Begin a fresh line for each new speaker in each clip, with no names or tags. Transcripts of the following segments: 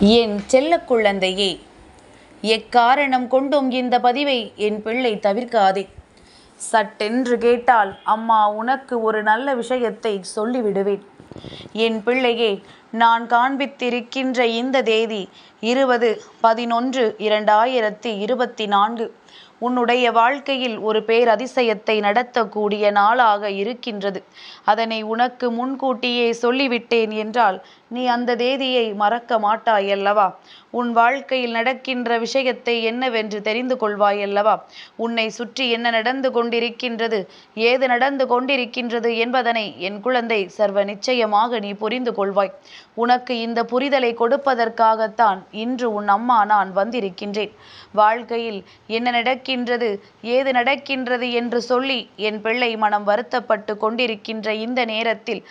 என் செல்ல குழந்தையே எக்காரணம் கொண்டும் இந்த பதிவை என் பிள்ளை தவிர்க்காதே? சட்டென்று கேட்டால் அம்மா உனக்கு ஒரு நல்ல விஷயத்தை சொல்லிவிடுவேன். என் பிள்ளையே நான் காண்பித்திருக்கின்ற இந்த தேதி இருபது பதினொன்று இரண்டாயிரத்தி இருபத்தி நான்கு. உன்னுடைய வாழ்க்கையில் ஒரு பேரதிசயத்தை நடத்தக்கூடிய நாளாக இருக்கின்றது. அதனை உனக்கு முன்கூட்டியே சொல்லிவிட்டேன் என்றால் நீ அந்த தேதியை மறக்க மாட்டாய் அல்லவா உன் வாழ்க்கையில் நடக்கின்ற விஷயத்தை என்னவென்று தெரிந்து கொள்வாய் அல்லவா உன்னை சுற்றி என்ன நடந்து கொண்டிருக்கின்றது ஏது நடந்து கொண்டிருக்கின்றது என்பதனை என் குழந்தை சர்வ நிச்சயமாக நீ புரிந்து கொள்வாய். உனக்கு இந்த புரிதலை கொடுப்பதற்காகத்தான் இன்று உன் அம்மா நான் வந்திருக்கின்றேன். வாழ்க்கையில் என்ன நடக்கின்றது ஏது நடக்கின்றது என்று சொல்லி என் பிள்ளை மனம் வருத்தப்பட்டு கொண்டிருக்கின்ற இந்த நேரத்தில்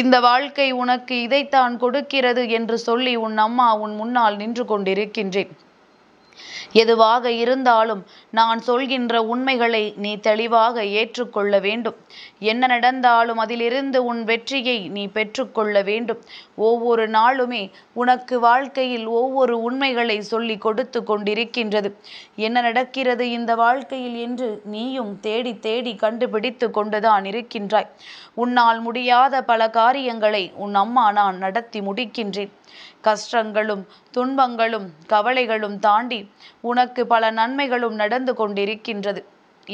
இந்த வாழ்க்கை உனக்கு இதைத்தான் கொடுக்கிறது என்று சொல்லி உன் அம்மா உன் முன்னால் நின்று கொண்டிருக்கின்றேன். எதுவாக இருந்தாலும் நான் சொல்கின்ற உண்மைகளை நீ தெளிவாக ஏற்றுக்கொள்ள வேண்டும். என்ன நடந்தாலும் அதிலிருந்து உன் வெற்றியை நீ பெற்றுக்கொள்ள வேண்டும். ஒவ்வொரு நாளுமே உனக்கு வாழ்க்கையில் ஒவ்வொரு உண்மைகளை சொல்லி கொடுத்து கொண்டிருக்கின்றது. என்ன நடக்கிறது இந்த வாழ்க்கையில் என்று நீயும் தேடி தேடி கண்டுபிடித்து கொண்டுதான் இருக்கின்றாய். உன்னால் முடியாத பல காரியங்களை உன் அம்மா நான் நடத்தி முடிக்கின்றேன். கஷ்டங்களும் துன்பங்களும் கவலைகளும் தாண்டி உனக்கு பல நன்மைகளும் நடந்து கொண்டிருக்கின்றது.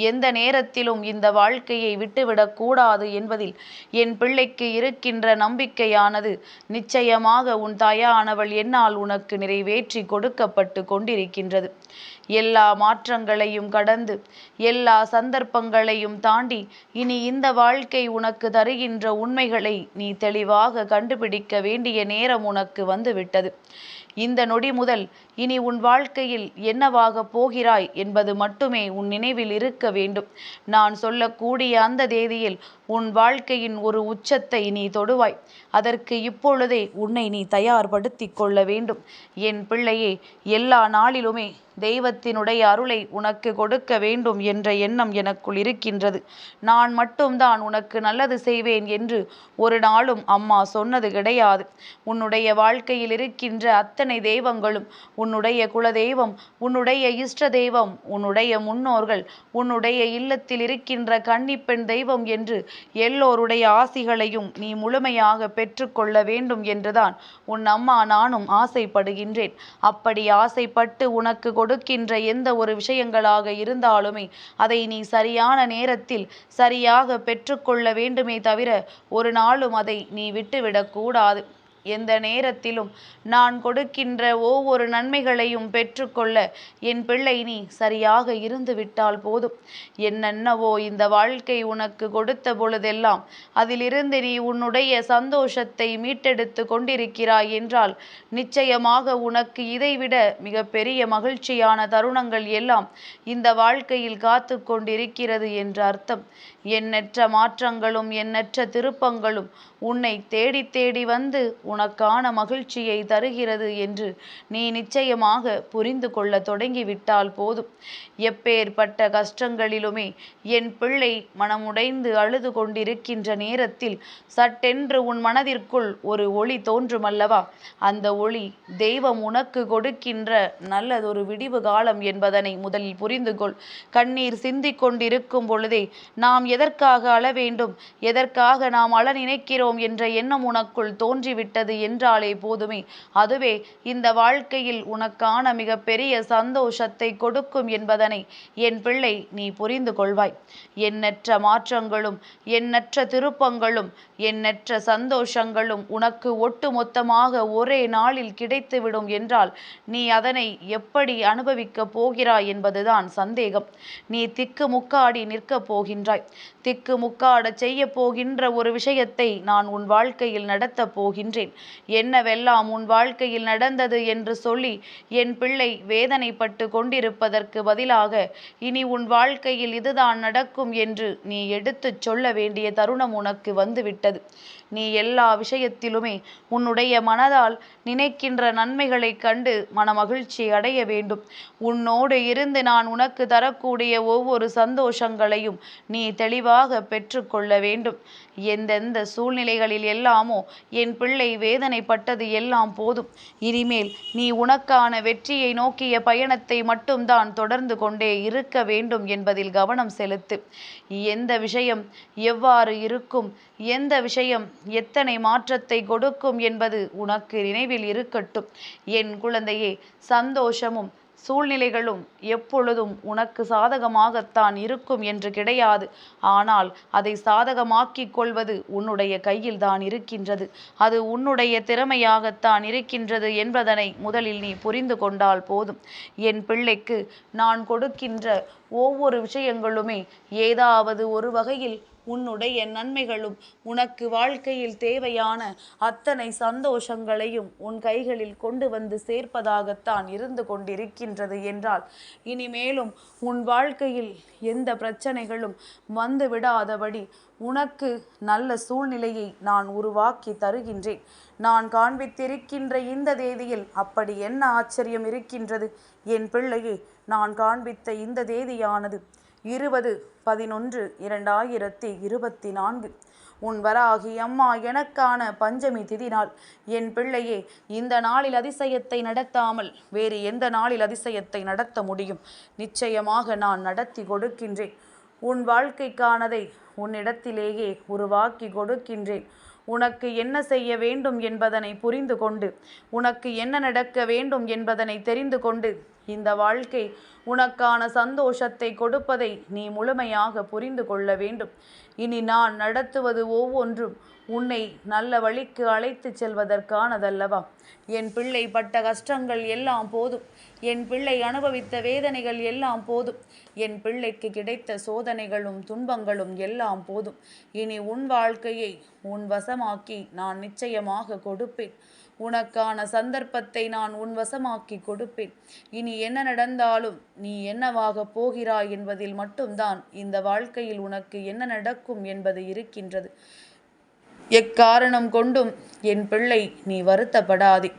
எந்த நேரத்திலும் இந்த வாழ்க்கையை விட்டுவிடக் கூடாது என்பதில் என் பிள்ளைக்கு இருக்கின்ற நம்பிக்கையானது நிச்சயமாக உன் தாயானவள் என்னால் உனக்கு நிறைவேற்றி கொடுக்கப்பட்டு கொண்டிருக்கின்றது. எல்லா மாற்றங்களையும் கடந்து எல்லா சந்தர்ப்பங்களையும் தாண்டி இனி இந்த வாழ்க்கை உனக்கு தருகின்ற உண்மைகளை நீ தெளிவாக கண்டுபிடிக்க வேண்டிய நேரம் உனக்கு வந்துவிட்டது. இந்த நொடி முதல் இனி உன் வாழ்க்கையில் என்னவாக போகிறாய் என்பது மட்டுமே உன் நினைவில் இருக்க வேண்டும். நான் சொல்லக்கூடிய அந்த தேதியில் உன் வாழ்க்கையின் ஒரு உச்சத்தை நீ தொடுவாய். அதற்கு இப்பொழுதே உன்னை நீ தயார்படுத்தி கொள்ள வேண்டும். என் பிள்ளையே எல்லா நாளிலுமே தெய்வத்தினுடைய அருளை உனக்கு கொடுக்க வேண்டும் என்ற எண்ணம் எனக்குள் இருக்கின்றது. நான் மட்டும்தான் உனக்கு நல்லது செய்வேன் என்று ஒரு நாளும் அம்மா சொன்னது கிடையாது. உன்னுடைய வாழ்க்கையில் இருக்கின்ற அத்தனை தெய்வங்களும் உன்னுடைய குலதெய்வம் உன்னுடைய இஷ்ட தெய்வம் உன்னுடைய முன்னோர்கள் உன்னுடைய இல்லத்தில் இருக்கின்ற கன்னிப்பெண் தெய்வம் என்று எல்லோருடைய ஆசிகளையும் நீ முழுமையாக பெற்றுக்கொள்ள வேண்டும் என்றுதான் உன் அம்மா நானும் ஆசைப்படுகின்றேன். அப்படி ஆசைப்பட்டு உனக்கு கொடுக்கின்ற எந்த ஒரு விஷயங்களாக இருந்தாலுமே அதை நீ சரியான நேரத்தில் சரியாக பெற்றுக்கொள்ள வேண்டுமே தவிர ஒரு நாளும் அதை நீ விட்டுவிடக்கூடாது எந்த நேரத்திலும் நான் கொடுக்கின்ற ஒவ்வொரு நன்மைகளையும் பெற்றுக்கொள்ள என் பிள்ளை நீ சரியாக இருந்து விட்டால் போதும். என்னென்னவோ இந்த வாழ்க்கை உனக்கு கொடுத்த பொழுதெல்லாம் அதிலிருந்து நீ உன்னுடைய சந்தோஷத்தை மீட்டெடுத்து கொண்டிருக்கிறாய் என்றால் நிச்சயமாக உனக்கு இதைவிட மிகப்பெரிய மகிழ்ச்சியான தருணங்கள் எல்லாம் இந்த வாழ்க்கையில் காத்து கொண்டிருக்கிறது என்ற அர்த்தம். எண்ணற்ற மாற்றங்களும் எண்ணற்ற திருப்பங்களும் உன்னை தேடி தேடி வந்து உனக்கான மகிழ்ச்சியை தருகிறது என்று நீ நிச்சயமாக புரிந்து கொள்ள தொடங்கிவிட்டால் போதும். எப்பேற்பட்ட கஷ்டங்களிலுமே என் பிள்ளை மனமுடைந்து அழுது கொண்டிருக்கின்ற நேரத்தில் சட்டென்று உன் மனதிற்குள் ஒரு ஒளி தோன்றுமல்லவா? அந்த ஒளி தெய்வம் உனக்கு கொடுக்கின்ற நல்லதொரு விடிவு காலம் என்பதனை முதலில் புரிந்து கொள். கண்ணீர் சிந்திக் கொண்டிருக்கும் பொழுதே நாம் எதற்காக அழ வேண்டும்? எதற்காக நாம் அழ நினைக்கிறோம் என்ற எண்ணம் உனக்குள் தோன்றிவிட்டது என்றாலே போதுமே. அதுவே இந்த வாழ்க்கையில் உனக்கான மிகப்பெரிய சந்தோஷத்தை கொடுக்கும் என்பதனை என் பிள்ளை நீ புரிந்து கொள்வாய். எண்ணற்ற மாற்றங்களும் எண்ணற்ற திருப்பங்களும் எண்ணற்ற சந்தோஷங்களும் உனக்கு ஒட்டுமொத்தமாக ஒரே நாளில் கிடைத்துவிடும் என்றால் நீ அதனை எப்படி அனுபவிக்கப் போகிறாய் என்பதுதான் சந்தேகம். நீ திக்கு முக்காடி நிற்கப் போகின்றாய். திக்கு முக்காட செய்ய போகின்ற ஒரு விஷயத்தை நான் உன் வாழ்க்கையில் நடத்தப் போகின்றேன். என்னவெல்லாம் உன் வாழ்க்கையில் நடந்தது என்று சொல்லி என் பிள்ளை வேதனைப்பட்டு கொண்டிருப்பதற்கு பதிலாக இனி உன் வாழ்க்கையில் இதுதான் நடக்கும் என்று நீ எடுத்துச் சொல்ல வேண்டிய தருணம் உனக்கு வந்துவிட்டது. நீ எல்லா விஷயத்திலுமே உன்னுடைய மனதால் நினைக்கின்ற நன்மைகளை கண்டு மனமகிழ்ச்சி அடைய வேண்டும். உன்னோடு இருந்து நான் உனக்கு தரக்கூடிய ஒவ்வொரு சந்தோஷங்களையும் நீ தெளிவாக பெற்றுக்கொள்ள வேண்டும். எந்தெந்த சூழ்நிலைகளில் எல்லாமோ என் பிள்ளை வேதனைப்பட்டது எல்லாம் போதும். இனிமேல் நீ உனக்கான வெற்றியை நோக்கிய பயணத்தை மட்டும்தான் தொடர்ந்து கொண்டே இருக்க வேண்டும் என்பதில் கவனம் செலுத்து. எந்த விஷயம் எவ்வாறு இருக்கும் எந்த விஷயம் எத்தனை மாற்றத்தை கொடுக்கும் என்பது உனக்கு நினைவில் இருக்கட்டும். என் குழந்தையே சந்தோஷமும் சூழ்நிலைகளும் எப்பொழுதும் உனக்கு சாதகமாகத்தான் இருக்கும் என்று கிடையாது. ஆனால் அதை சாதகமாக்கிக் கொள்வது உன்னுடைய கையில் தான் இருக்கின்றது. அது உன்னுடைய திறமையாகத்தான் இருக்கின்றது என்பதனை முதலில் நீ புரிந்து கொண்டால் போதும். என் பிள்ளைக்கு நான் கொடுக்கின்ற ஒவ்வொரு விஷயங்களுமே ஏதாவது ஒரு வகையில் உன்னுடைய நன்மைகளும் உனக்கு வாழ்க்கையில் தேவையான அத்தனை சந்தோஷங்களையும் உன் கைகளில் கொண்டு வந்து சேர்ப்பதாகத்தான் இருந்து கொண்டிருக்கின்றது என்றால் இனிமேலும் உன் வாழ்க்கையில் எந்த பிரச்சனைகளும் வந்து விடாதபடி உனக்கு நல்ல சூழ்நிலையை நான் உருவாக்கி தருகின்றேன். நான் காண்பித்திருக்கின்ற இந்த தேதியில் அப்படி என்ன ஆச்சரியம் இருக்கின்றது? என் பிள்ளையே நான் காண்பித்த இந்த தேதியானது இருபது பதினொன்று இரண்டாயிரத்தி இருபத்தி நான்கு உன் வராகி அம்மா எனக்கான பஞ்சமி திதி நாள் என் பிள்ளையே இந்த நாளில் அதிசயத்தை நடத்தாமல் வேறு எந்த நாளில் அதிசயத்தை நடத்த முடியும்? நிச்சயமாக நான் நடத்தி கொடுக்கின்றேன். உன் வாழ்க்கைக்கானதை உன்னிடத்திலேயே உருவாக்கி கொடுக்கின்றேன். உனக்கு என்ன செய்ய வேண்டும் என்பதனை புரிந்து கொண்டு உனக்கு என்ன நடக்க வேண்டும் என்பதனை தெரிந்து கொண்டு இந்த வாழ்க்கை உனக்கான சந்தோஷத்தை கொடுப்பதை நீ முழுமையாக புரிந்து கொள்ள வேண்டும். இனி நான் நடத்துவது ஒவ்வொன்றும் உன்னை நல்ல வழிக்கு அழைத்து செல்வதற்கானதல்லவா? என் பிள்ளை பட்ட கஷ்டங்கள் எல்லாம் போதும். என் பிள்ளை அனுபவித்த வேதனைகள் எல்லாம் போதும். என் பிள்ளைக்கு கிடைத்த சோதனைகளும் துன்பங்களும் எல்லாம் போதும். இனி உன் வாழ்க்கையை உன் வசமாக்கி நான் நிச்சயமாக கொடுப்பேன். உனக்கான சந்தர்ப்பத்தை நான் உன் வசமாக்கி கொடுப்பேன். இனி என்ன நடந்தாலும் நீ என்னவாக போகிறாய் என்பதில் மட்டும்தான் இந்த வாழ்க்கையில் உனக்கு என்ன நடக்கும் என்பது இருக்கின்றது. எக்காரணம் கொண்டும் என் பிள்ளை நீ வருத்தப்படாதே.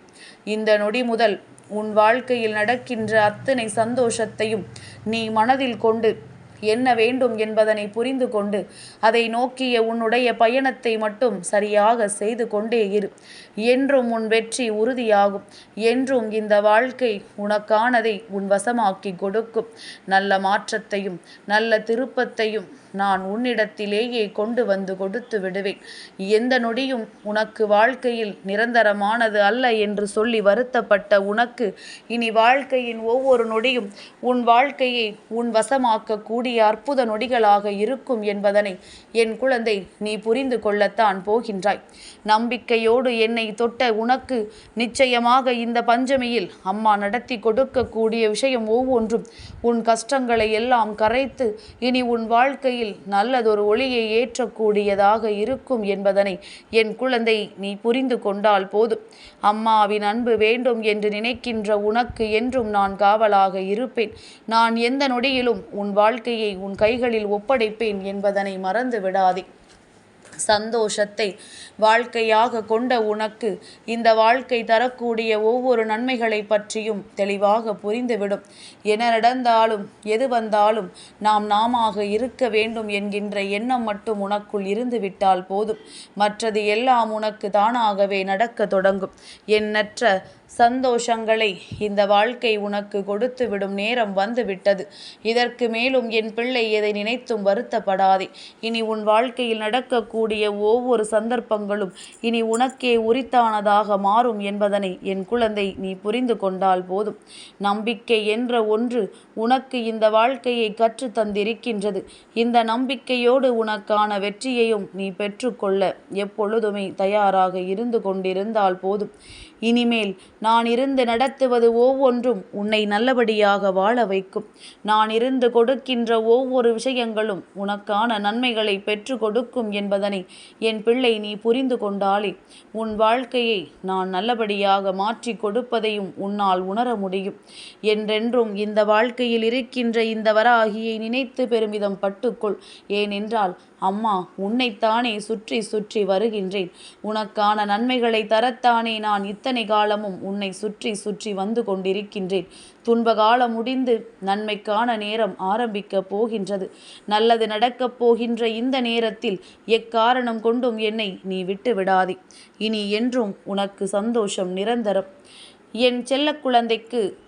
இந்த நொடி முதல் உன் வாழ்க்கையில் நடக்கின்ற அத்தனை சந்தோஷத்தையும் நீ மனதில் கொண்டு என்ன வேண்டும் என்பதனை புரிந்து கொண்டு அதை நோக்கிய உன்னுடைய பயணத்தை மட்டும் சரியாக செய்து கொண்டே இரு. என்றும் உன் வெற்றி உறுதியாகும். என்றும் இந்த வாழ்க்கை உனக்கானதை உன் வசமாக்கி கொடுக்கும். நல்ல மாற்றத்தையும் நல்ல திருப்பத்தையும் நான் உன்னிடத்திலேயே கொண்டு வந்து கொடுத்து விடுவேன். எந்த நொடியும் உனக்கு வாழ்க்கையில் நிரந்தரமானது அல்ல என்று சொல்லி வருத்தப்பட்ட உனக்கு இனி வாழ்க்கையின் ஒவ்வொரு நொடியும் உன் வாழ்க்கையை உன் வசமாக்கக்கூடிய அற்புத நொடிகளாக இருக்கும் என்பதனை என் குழந்தை நீ புரிந்து கொள்ளத்தான் போகின்றாய். நம்பிக்கையோடு என்னை தொட்ட உனக்கு நிச்சயமாக இந்த பஞ்சமியில் அம்மா நடத்தி கொடுக்கக்கூடிய விஷயம் ஒவ்வொன்றும் உன் கஷ்டங்களை எல்லாம் கரைத்து இனி உன் வாழ்க்கை நல்லது நல்லதொரு ஒளியை ஏற்றக்கூடியதாக இருக்கும் என்பதனை என் குழந்தை நீ புரிந்து கொண்டால் போதும். அம்மாவின் அன்பு வேண்டும் என்று நினைக்கின்ற உனக்கு என்றும் நான் காவலாக இருப்பேன். நான் எந்த நொடியிலும் உன் வாழ்க்கையை உன் கைகளில் ஒப்படைப்பேன் என்பதனை மறந்து விடாதே சந்தோஷத்தை வாழ்க்கையாக கொண்ட உனக்கு இந்த வாழ்க்கை தரக்கூடிய ஒவ்வொரு நன்மைகளை பற்றியும் தெளிவாக புரிந்துவிடும். என நடந்தாலும் எது வந்தாலும் நாம் நாமாக இருக்க வேண்டும் என்கின்ற எண்ணம் மட்டும் உனக்குள் இருந்துவிட்டால் போதும். மற்றது எல்லாம் உனக்கு தானாகவே நடக்க தொடங்கும். எண்ணற்ற சந்தோஷங்களை இந்த வாழ்க்கை உனக்கு கொடுத்து விடும் நேரம் வந்துவிட்டது. இதற்கு மேலும் என் பிள்ளை எதை நினைத்தும் வருத்தப்படாதே. இனி உன் வாழ்க்கையில் நடக்கக்கூடிய ஒவ்வொரு சந்தர்ப்பங்களும் இனி உனக்கே உரித்தானதாக மாறும் என்பதனை என் குழந்தை நீ புரிந்து கொண்டால் போதும். நம்பிக்கை என்ற ஒன்று உனக்கு இந்த வாழ்க்கையை கற்று தந்திருக்கின்றது. இந்த நம்பிக்கையோடு உனக்கான வெற்றியையும் நீ பெற்றுக்கொள்ள எப்பொழுதுமே தயாராக இருந்து கொண்டிருந்தால் போதும். இனிமேல் நான் இருந்து நடத்துவது ஒவ்வொன்றும் உன்னை நல்லபடியாக வாழ வைக்கும். நான் இருந்து கொடுக்கின்ற ஒவ்வொரு விஷயங்களும் உனக்கான நன்மைகளை பெற்று கொடுக்கும் என்பதனை என் பிள்ளை நீ புரிந்து கொண்டாலே உன் வாழ்க்கையை நான் நல்லபடியாக மாற்றி கொடுப்பதையும் உன்னால் உணர முடியும். என்றென்றும் இந்த வாழ்க்கையில் இருக்கின்ற இந்த வராகியை நினைத்து பெருமிதம் பட்டுக்கொள். ஏனென்றால் அம்மா உன்னைத்தானே சுற்றி சுற்றி வருகின்றேன். உனக்கான நன்மைகளை தரத்தானே நான் இத்தனை காலமும் உன்னை சுற்றி சுற்றி வந்து கொண்டிருக்கின்றேன். துன்ப காலம் முடிந்து நன்மைக்கான நேரம் ஆரம்பிக்கப் போகின்றது. நல்லது நடக்கப் போகின்ற இந்த நேரத்தில் எக்காரணம் கொண்டும் என்னை நீ விட்டு விடாதே. இனி என்றும் உனக்கு சந்தோஷம் நிரந்தரம். என் செல்ல குழந்தைக்கு